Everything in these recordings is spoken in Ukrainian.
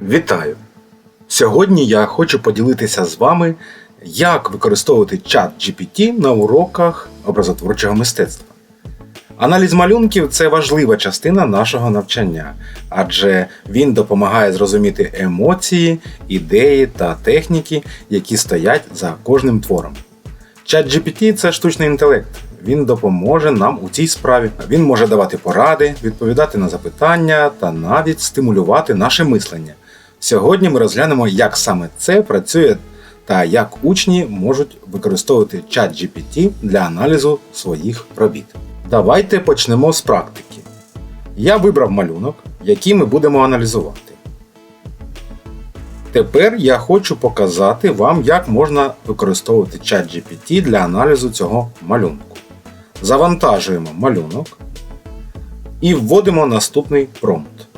Вітаю! Сьогодні я хочу поділитися з вами, як використовувати чат GPT на уроках образотворчого мистецтва. Аналіз малюнків це важлива частина нашого навчання, адже він допомагає зрозуміти емоції, ідеї та техніки, які стоять за кожним твором. Чат GPT це штучний інтелект. Він допоможе нам у цій справі. Він може давати поради, відповідати на запитання та навіть стимулювати наше мислення. Сьогодні ми розглянемо, як саме це працює та як учні можуть використовувати чат GPT для аналізу своїх робіт. Давайте почнемо з практики. Я вибрав малюнок, який ми будемо аналізувати. Тепер я хочу показати вам, як можна використовувати чат GPT для аналізу цього малюнку. Завантажуємо малюнок і вводимо наступний промпт.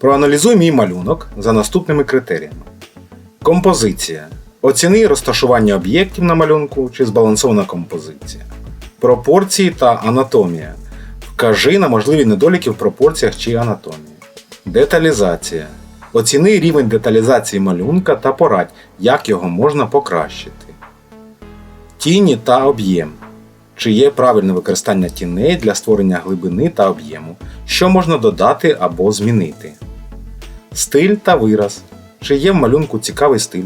Проаналізуй мій малюнок за наступними критеріями. Композиція. Оціни розташування об'єктів на малюнку чи збалансована композиція. Пропорції та анатомія. Вкажи на можливі недоліки в пропорціях чи анатомії. Деталізація. Оціни рівень деталізації малюнка та порадь, як його можна покращити. Тіні та об'єм. Чи є правильне використання тіней для створення глибини та об'єму, що можна додати або змінити. Стиль та вираз. Чи є в малюнку цікавий стиль.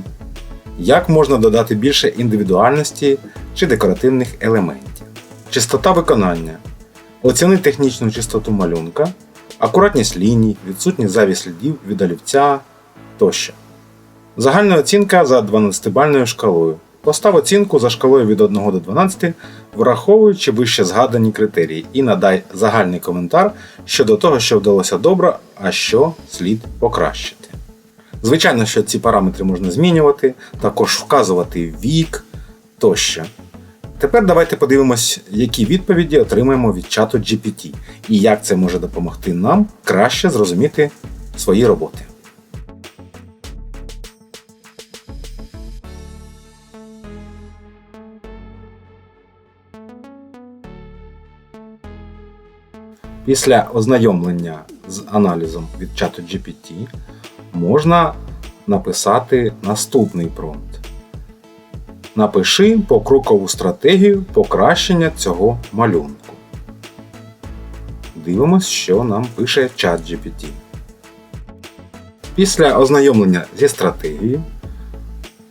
Як можна додати більше індивідуальності чи декоративних елементів. Чистота виконання. Оціни технічну чистоту малюнка, акуратність ліній, відсутність зайвих слідів від олівця тощо. Загальна оцінка за 12-бальною шкалою. Постав оцінку за шкалою від 1 до 12, враховуючи вище згадані критерії, і надай загальний коментар щодо того, що вдалося добре, а що слід покращити. Звичайно, що ці параметри можна змінювати, також вказувати вік тощо. Тепер давайте подивимось, які відповіді отримаємо від чату GPT і як це може допомогти нам краще зрозуміти свої роботи. Після ознайомлення з аналізом від чату GPT можна написати наступний промпт. Напиши покрокову стратегію покращення цього малюнку. Дивимось, що нам пише чат GPT. Після ознайомлення зі стратегією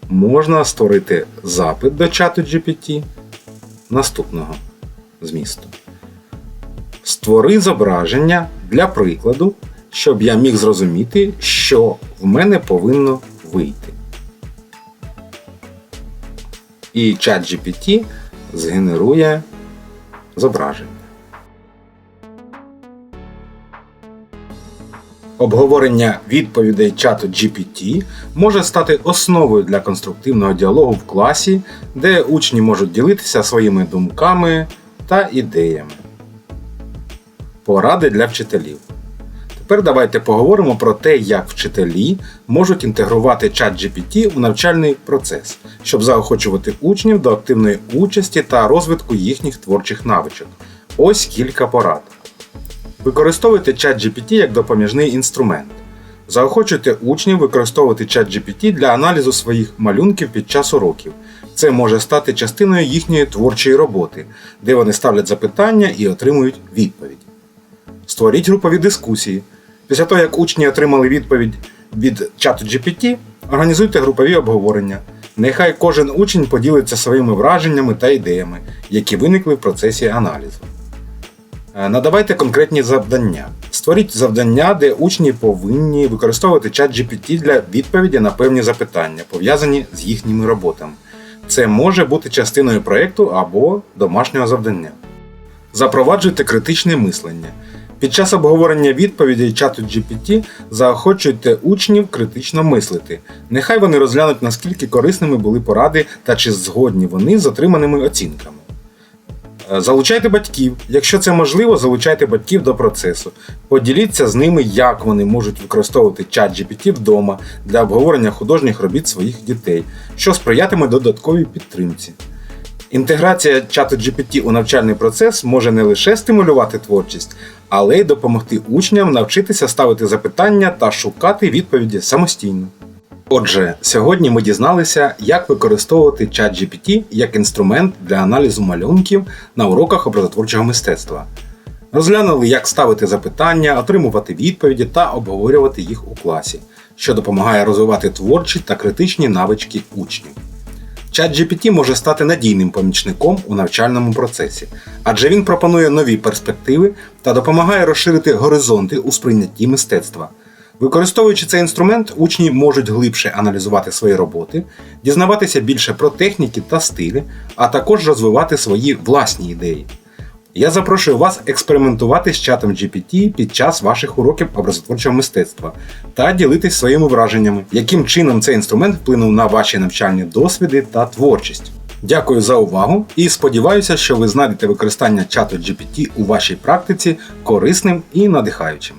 можна створити запит до чату GPT наступного змісту. Створи зображення для прикладу, щоб я міг зрозуміти, що в мене повинно вийти. І чат GPT згенерує зображення. Обговорення відповідей чату GPT може стати основою для конструктивного діалогу в класі, де учні можуть ділитися своїми думками та ідеями. Поради для вчителів. Тепер давайте поговоримо про те, як вчителі можуть інтегрувати чат GPT у навчальний процес, щоб заохочувати учнів до активної участі та розвитку їхніх творчих навичок. Ось кілька порад. Використовуйте чат GPT як допоміжний інструмент. Заохочуйте учнів використовувати чат GPT для аналізу своїх малюнків під час уроків. Це може стати частиною їхньої творчої роботи, де вони ставлять запитання і отримують відповідь. Створіть групові дискусії. Після того, як учні отримали відповідь від чату GPT, організуйте групові обговорення. Нехай кожен учень поділиться своїми враженнями та ідеями, які виникли в процесі аналізу. Е, Надавайте конкретні завдання. Створіть завдання, де учні повинні використовувати чат GPT для відповіді на певні запитання, пов'язані з їхніми роботами. Це може бути частиною проєкту або домашнього завдання. Запроваджуйте критичне мислення. Під час обговорення відповідей чату GPT заохочуйте учнів критично мислити. Нехай вони розглянуть, наскільки корисними були поради та чи згодні вони з отриманими оцінками. Е, Залучайте батьків. Якщо це можливо, залучайте батьків до процесу. Поділіться з ними, як вони можуть використовувати чат GPT вдома для обговорення художніх робіт своїх дітей, що сприятиме додатковій підтримці. Інтеграція чату GPT у навчальний процес може не лише стимулювати творчість, але й допомогти учням навчитися ставити запитання та шукати відповіді самостійно. Отже, сьогодні ми дізналися, як використовувати ChatGPT як інструмент для аналізу малюнків на уроках образотворчого мистецтва. Розглянули, як ставити запитання, отримувати відповіді та обговорювати їх у класі, що допомагає розвивати творчі та критичні навички учнів. ChatGPT може стати надійним помічником у навчальному процесі, адже він пропонує нові перспективи та допомагає розширити горизонти у сприйнятті мистецтва. Використовуючи цей інструмент, учні можуть глибше аналізувати свої роботи, дізнаватися більше про техніки та стилі, а також розвивати свої власні ідеї. Я запрошую вас експериментувати з чатом GPT під час ваших уроків образотворчого мистецтва та ділитись своїми враженнями, яким чином цей інструмент вплинув на ваші навчальні досвіди та творчість. Дякую за увагу і сподіваюся, що ви знайдете використання чату GPT у вашій практиці корисним і надихаючим.